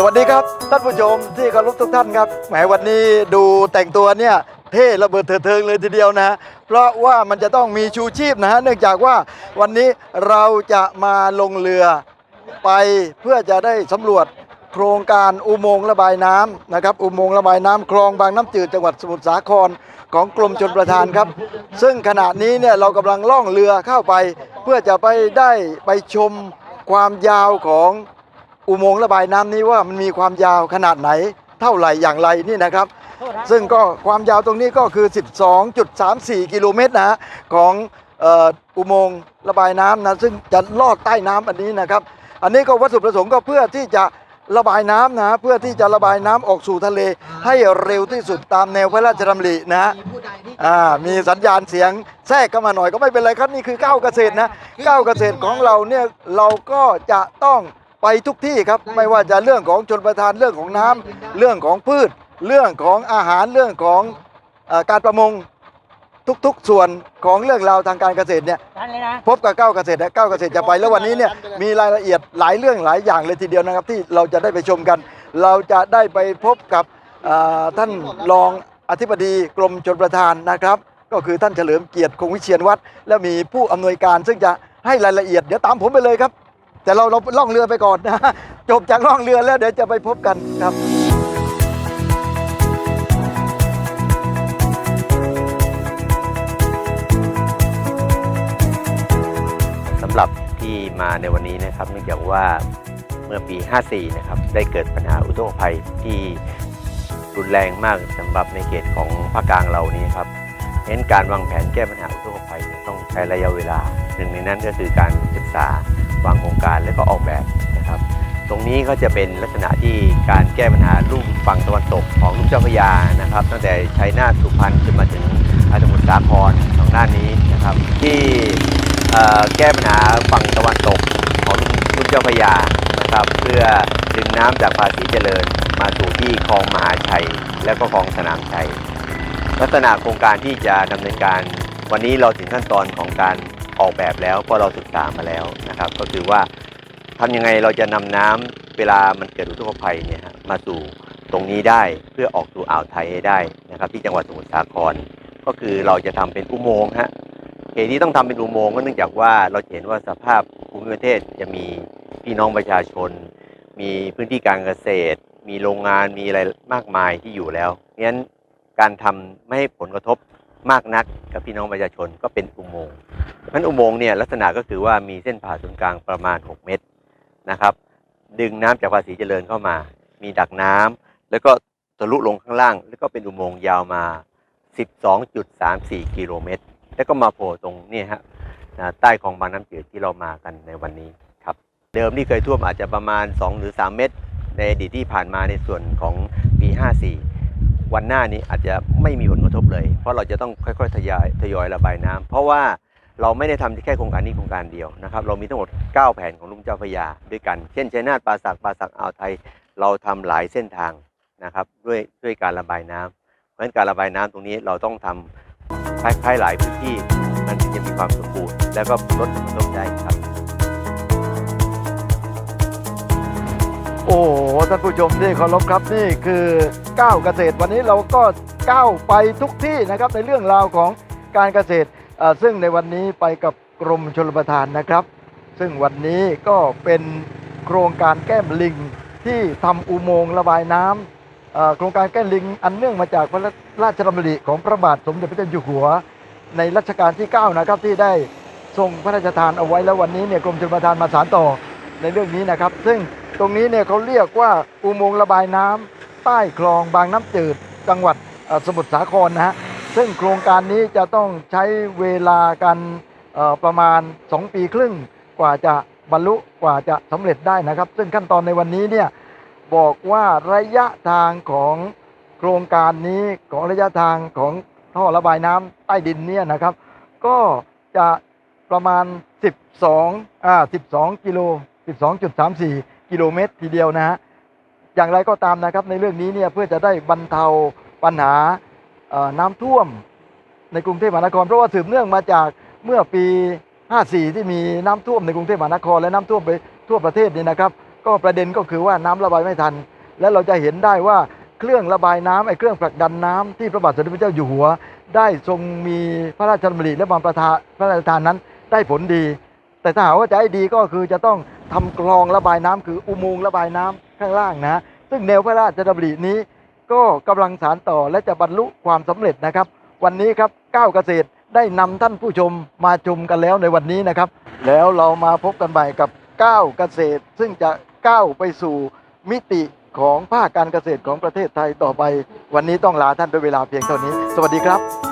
สวัสดีครับท่านผู้ชมที่เคารพทุกท่านครับแหมวันนี้ดูแต่งตัวเนี่ยเท่ระเบิดเถิดเทิงเลยทีเดียวนะ เพราะว่ามันจะต้องมีชูชีพนะฮะเนื่องจากว่าวันนี้เราจะมาลงเรือไปเพื่อจะได้สำรวจโครงการอุโมงค์ระบายน้ำนะครับอุโมงค์ระบายน้ำคลองบางน้ำจืดจังหวัดสมุทรสาครของกรมชลประทานครับ ซึ่งขณะนี้เนี่ยเรากำลังล่องเรือเข้าไป เพื่อจะไปได้ไปชมความยาวของ อุโมงค์ระบายน้ำนี้ว่ามันมีความยาวขนาดไหนเท่าไหร่อย่างไรนี่นะครับ ซึ่งก็ความยาวตรงนี้ก็คือ 12.34 กิโลเมตรนะฮะของเอ่ออุโมงค์ระบายน้ำนะซึ่งจะลอดใต้น้ำอันนี้นะครับ อันนี้ก็วัตถุประสงค์ก็เพื่อที่จะระบายน้ำนะฮะเพื่อที่จะระบายน้ำออกสู่ทะเล ให้เร็วที่สุดตามแนวพระราชดำรินะฮะอ่ามีสัญญาณเสียงแทรกเข้ามาหน่อยก็ไม่เป็นไรครับนี่คือก้าวเกษตรนะก้าวเกษตรของเราเนี่ยเราก็จะต้อง ไปทุกที่ครับไม่ว่าจะเรื่องของชนประทานเรื่องของน้ำเรื่องของพืช เรื่องของอาหารเรื่องของเออการประมงทุกๆ ส่วนของเรื่องราวทางการเกษตรเนี่ยทันเลยนะพบกับก้าวเกษตรและก้าวเกษตรจะไปแล้ววันนี้เนี่ยมีรายละเอียดหลายเรื่องหลายอย่างเลยทีเดียวนะครับ ที่เราจะได้ไปชมกัน เราจะได้ไปพบกับอ่าท่านรองอธิบดีกรมชลประทานนะครับ ก็คือท่านเฉลิมเกียรติคงวิเชียนวัฒน์และมีผู้อำนวยการซึ่งจะให้รายละเอียดเดี๋ยวตามผมไปเลยครับ แต่เราเราล่องเรือไปก่อนนะ จบจากล่องเรือแล้วเดี๋ยวจะไปพบกันครับสำหรับที่มาในวันนี้นะครับเนื่องจากว่าเมื่อปี 54 นะครับได้เกิดปัญหาอุทกภัยที่รุนแรงมากสำหรับในเขตของภาคกลางเรานี้ครับเห็นการวางแผนแก้ปัญหาอุทกภัยต้องใช้ระยะเวลาหนึ่งในนั้นก็คือการศึกษา วางโครงการและก็ออกแบบนะครับ ตรงนี้ก็จะเป็นลักษณะที่การแก้ปัญหาลุ่มฝั่งตะวันตกของลุ่มเจ้าพระยานะครับ ตั้งแต่ชัยนาทสุพรรณจนมาถึงสมุทรสาครทางด้านนี้นะครับ ที่แก้ปัญหาฝั่งตะวันตกของลุ่มเจ้าพระยานะครับ เพื่อดึงน้ำจากภาษีเจริญ มาสู่ที่คลองมหาชัย และก็คลองสนามชัยลักษณะโครงการที่จะดำเนินการวันนี้เราถึงขั้นตอนของการ ออกแบบแล้วเพราะเราศึกษามาแล้วนะครับ ก็คือว่าทำยังไงเราจะนำน้ำเวลามันเกิดอุทกภัยเนี่ยมาสู่ตรงนี้ได้เพื่อออกสู่อ่าวไทยให้ได้นะครับ ที่จังหวัดสมุทรสาคร ก็คือเราจะทำเป็นอุโมงค์ฮะเหตุที่ต้องทำเป็นอุโมงค์ก็เนื่องจากว่าเราเห็นว่าสภาพภูมิประเทศจะมีพี่น้องประชาชน มีพื้นที่การเกษตร มีโรงงานมีอะไรมากมายที่อยู่แล้วงั้นการทำไม่ให้ผลกระทบ มากนักกับพี่น้องประชาชนก็เป็นอุโมงค์นั้นอุโมงค์เนี่ยลักษณะก็คือว่ามีเส้นผ่าศูนย์กลางประมาณ 6 เมตรนะครับ ดึงน้ำจากภาษีเจริญเข้ามา มีดักน้ำแล้วก็ทะลุลงข้างล่าง แล้วก็เป็นอุโมงค์ยาวมา 12.34 กิโลเมตร แล้วก็มาโผล่ตรงนี่ฮะใต้คลองบางน้ำจืดที่เรามากันในวันนี้ครับ เดิมที่เคยท่วมอาจจะประมาณ 2 หรือ 3 เมตร ในอดีตที่ผ่านมาในส่วนของปี 54 วันหน้านี้อาจจะไม่มีผลกระทบเลย เพราะเราจะต้องค่อยๆทยอยทยอยระบายน้ำเพราะว่าเราไม่ได้ทำแค่โครงการนี้โครงการเดียวนะครับเรามีทั้งหมด 9 แผนของลุ่มเจ้าพระยาด้วยกัน เช่นชัยนาทปราสักปราสักอ่าวไทยเราทำหลายเส้นทางนะครับด้วยด้วยการระบายน้ำเพราะฉะนั้นการระบายน้ำตรงนี้เราต้องทำคล้ายๆหลายพื้นที่มันถึงจะมีความสมบูรณ์แล้วก็ลดผลกระทบได้ครับ ท่านผู้ชมที่เคารพครับนี่คือก้าวเกษตรวันนี้เราก็ก้าวไปทุกที่นะครับในเรื่องราวของการเกษตรซึ่งในวันนี้ไปกับกรมชลประทานนะครับ ซึ่งวันนี้ก็เป็นโครงการแก้มลิงที่ทำอุโมงค์ระบายน้ำเอ่อโครงการแก้มลิงอันเนื่องมาจากพระราชดำริของพระบาทสมเด็จพระเจ้าอยู่หัว ในรัชกาลที่ 9 นะครับที่ได้ทรงพระราชทานเอาไว้แล้ววันนี้เนี่ยกรมชลประทานมาสานต่อ ในเรื่องนี้นะครับ ซึ่งตรงนี้เนี่ยเขาเรียกว่าอุโมงค์ระบายน้ำใต้คลองบางน้ำจืดจังหวัดสมุทรสาครนะฮะซึ่งโครงการนี้จะต้องใช้เวลากันประมาณ 2 ปีครึ่งกว่าจะบรรลุกว่าจะสำเร็จได้นะครับ ซึ่งขั้นตอนในวันนี้เนี่ยบอกว่าระยะทางของโครงการนี้ของระยะทางของท่อระบายน้ำใต้ดินเนี่ยนะครับ ก็จะประมาณ 12อ่า12 กิโล 12.34 กิโลเมตรทีเดียวนะฮะอย่างไรก็ตามนะครับในเรื่องนี้เนี่ยเพื่อจะได้บรรเทาปัญหาน้ำท่วมในกรุงเทพมหานคร เพราะว่าสืบเนื่องมาจากเมื่อปี 54 ที่มีน้ำท่วมในกรุงเทพมหานครและน้ำท่วมไปทั่วประเทศนี่นะครับ ก็ประเด็นก็คือว่าน้ำระบายไม่ทัน และเราจะเห็นได้ว่าเครื่องระบายน้ำไอ้เครื่องผลักดันน้ำที่พระบาทสมเด็จพระเจ้าอยู่หัว ได้ทรงมีพระราชดำริและบางประทาพระราชทานนั้นได้ผลดี แต่ถ้าหากว่าจะให้ดีก็คือจะต้องทำกรองระบายน้ำคืออุโมงค์ระบายน้ำข้างล่างนะ ซึ่งแนวพระราชดำรินี้ ก็กำลังสารต่อและจะบรรลุความสำเร็จนะครับ วันนี้ครับก้าวเกษตรได้นำท่านผู้ชมมาชมกันแล้วในวันนี้นะครับ แล้วเรามาพบกันใหม่กับก้าวเกษตร ซึ่งจะก้าวไปสู่มิติของภาคการเกษตรของประเทศไทยต่อไป วันนี้ต้องลาท่านด้วยเวลาเพียงเท่านี้ สวัสดีครับ